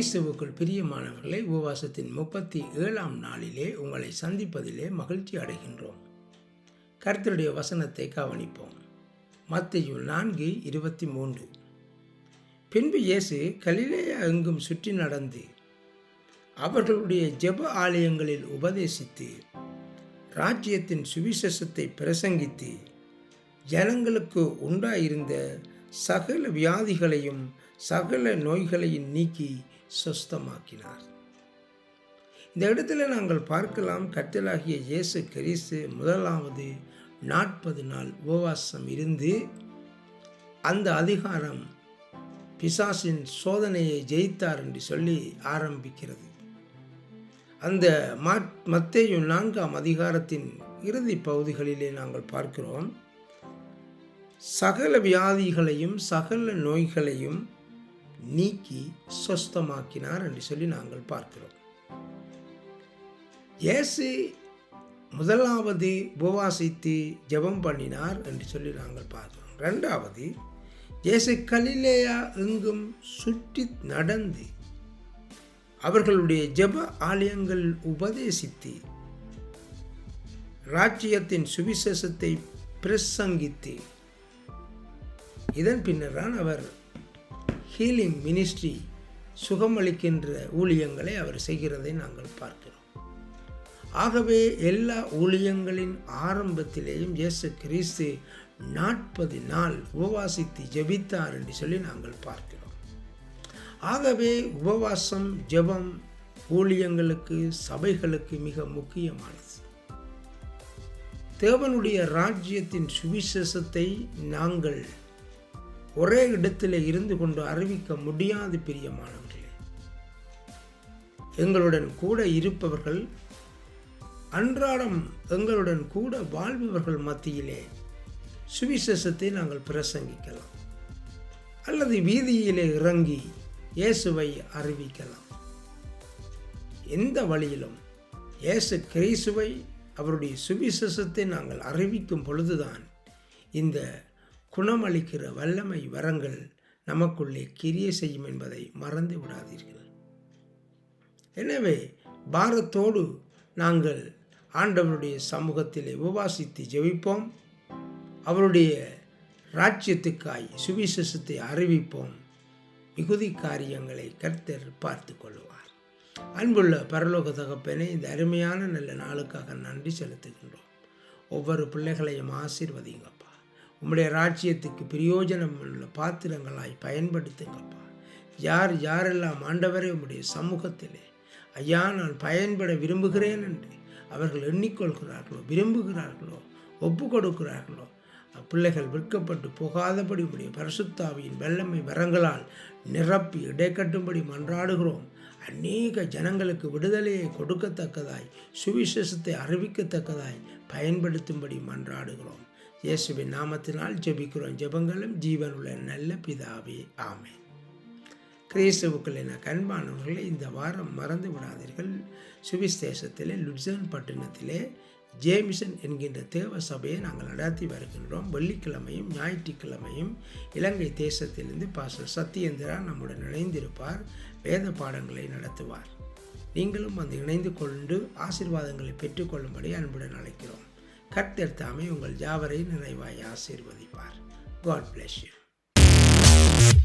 கிறிஸ்துவுக்குள் பிரியமானவர்களை உபவாசத்தின் முப்பத்தி ஏழாம் நாளிலே உங்களை சந்திப்பதிலே மகிழ்ச்சி அடைகின்றோம். கர்த்தருடைய வசனத்தை கவனிப்போம். மத்தையு நான்கு இருபத்தி மூன்று. பின்பு இயேசு கலிலேயா எங்கும் சுற்றி நடந்து அவர்களுடைய ஜெப ஆலயங்களில் உபதேசித்து ராஜ்யத்தின் சுவிசேஷத்தை பிரசங்கித்து ஜனங்களுக்கு உண்டாயிருந்த சகல வியாதிகளையும் சகல நோய்களையும் நீக்கி சுஸ்தமாக்கினார். இந்த இடத்துல நாங்கள் பார்க்கலாம் கட்டலாகிய இயேசு கிறிஸ்து முதலாவது நாற்பது நாள் உபவாசம் இருந்து அந்த அதிகாரம் பிசாசின் சோதனையை ஜெயித்தார் என்று சொல்லி ஆரம்பிக்கிறது. அந்த மத்தேயும் நான்காம் அதிகாரத்தின் இறுதி பகுதிகளிலே நாங்கள் பார்க்கிறோம். சகல வியாதிகளையும் சகல நோய்களையும் நீக்கி சொஸ்தமாக்கினார் என்று சொல்லி நாங்கள் பார்க்கிறோம். இயேசு முதலாவது உபவாசித்து ஜெபம் பண்ணினார் என்று சொல்லி நாங்கள் பார்க்கிறோம். ரெண்டாவது இயேசு கலிலேயா எங்கும் சுற்றி நடந்து அவர்களுடைய ஜெப ஆலயங்கள் உபதேசித்து ராஜ்யத்தின் சுவிசேஷத்தை பிரசங்கித்து இதன் பின்னர்தான் அவர் ஹீலிங் மினிஸ்ட்ரி சுகமளிக்கின்ற ஊழியங்களை அவர் செய்கிறதை நாங்கள் பார்க்கிறோம். ஆகவே எல்லா ஊழியங்களின் ஆரம்பத்திலேயும் இயேசு கிறிஸ்து நாற்பது நாள் உபவாசித்து ஜெபித்தார் என்று சொல்லி நாங்கள் பார்க்கிறோம். ஆகவே உபவாசம் ஜெபம் ஊழியங்களுக்கு சபைகளுக்கு மிக முக்கியமானது. தேவனுடைய ராஜ்யத்தின் சுவிசேஷத்தை நாங்கள் ஒரே இடத்தில் இருந்து கொண்டு அறிவிக்க முடியாது பிரியமானவர்களே. எங்களுடன் கூட இருப்பவர்கள் அன்றாடம் எங்களுடன் கூட வாழ்பவர்கள் மத்தியிலே சுவிசேஷத்தை நாங்கள் பிரசங்கிக்கலாம். அல்லது வீதியிலே இறங்கி இயேசுவை அறிவிக்கலாம். எந்த வழியிலும் இயேசு கிறிஸ்துவை அவருடைய சுவிசேஷத்தை நாங்கள் அறிவிக்கும் பொழுதுதான் இந்த குணமளிக்கிற வல்லமை வரங்கள் நமக்குள்ளே கிரிய செய்யும் என்பதை மறந்து விடாதீர்கள். எனவே பாரத்தோடு நாங்கள் ஆண்டவருடைய சமூகத்திலே உபவாசித்து ஜெபிப்போம். அவருடைய ராஜ்யத்துக்காய் சுவிசேஷத்தை அறிவிப்போம். மிகுதி காரியங்களை கர்த்தர் பார்த்து கொள்வார். அன்புள்ள பரலோக தகப்பனை இந்த அருமையான நல்ல நாளுக்காக நன்றி செலுத்துகின்றோம். ஒவ்வொரு பிள்ளைகளையும் ஆசீர்வதிங்கப்பா உம்முடைய ராஜ்யத்துக்கு பிரயோஜனம் உள்ள பாத்திரங்களாய் பயன்படுத்துங்கப்பா. யார் யாரெல்லாம் ஆண்டவரே உம்முடைய சமூகத்திலே ஐயா நான் பயன்பட விரும்புகிறேன் என்று அவர்கள் எண்ணிக்கொள்கிறார்களோ விரும்புகிறார்களோ ஒப்பு கொடுக்கிறார்களோ பிள்ளைகள் விற்கப்பட்டு போகாதபடி உடைய பரிசுத்தாவியின் வெள்ளமை வரங்களால் நிரப்பி இடைக்கட்டும்படி மன்றாடுகிறோம். அநேக ஜனங்களுக்கு விடுதலையை கொடுக்கத்தக்கதாய் சுவிசேஷத்தை அறிவிக்கத்தக்கதாய் பயன்படுத்தும்படி மன்றாடுகிறோம். இயேசுவின் நாமத்தினால் ஜெபிக்கிறோம். ஜெபங்களும் ஜீவனுள்ள நல்ல பிதாவே ஆமே கிறிஸ்துவுக்கள் என கண்பானவர்களை இந்த வாரம் மறந்து விடாதீர்கள். சுவிஸ் லுட்சன் பட்டணத்திலே ஜேமிசன் என்கின்ற தேவ சபையை நாங்கள் நடத்தி வருகின்றோம். வெள்ளிக்கிழமையும் ஞாயிற்றுக்கிழமையும் இலங்கை தேசத்திலிருந்து பாச சத்யேந்திரா நம்முடன் இணைந்திருப்பார். வேத பாடங்களை நடத்துவார். நீங்களும் வந்து இணைந்து கொண்டு ஆசிர்வாதங்களை பெற்றுக்கொள்ளும்படி அன்புடன் அழைக்கிறோம். கர்த்தர் உங்கள் யாவரை நினைவாய் ஆசீர்வதிப்பார். God bless you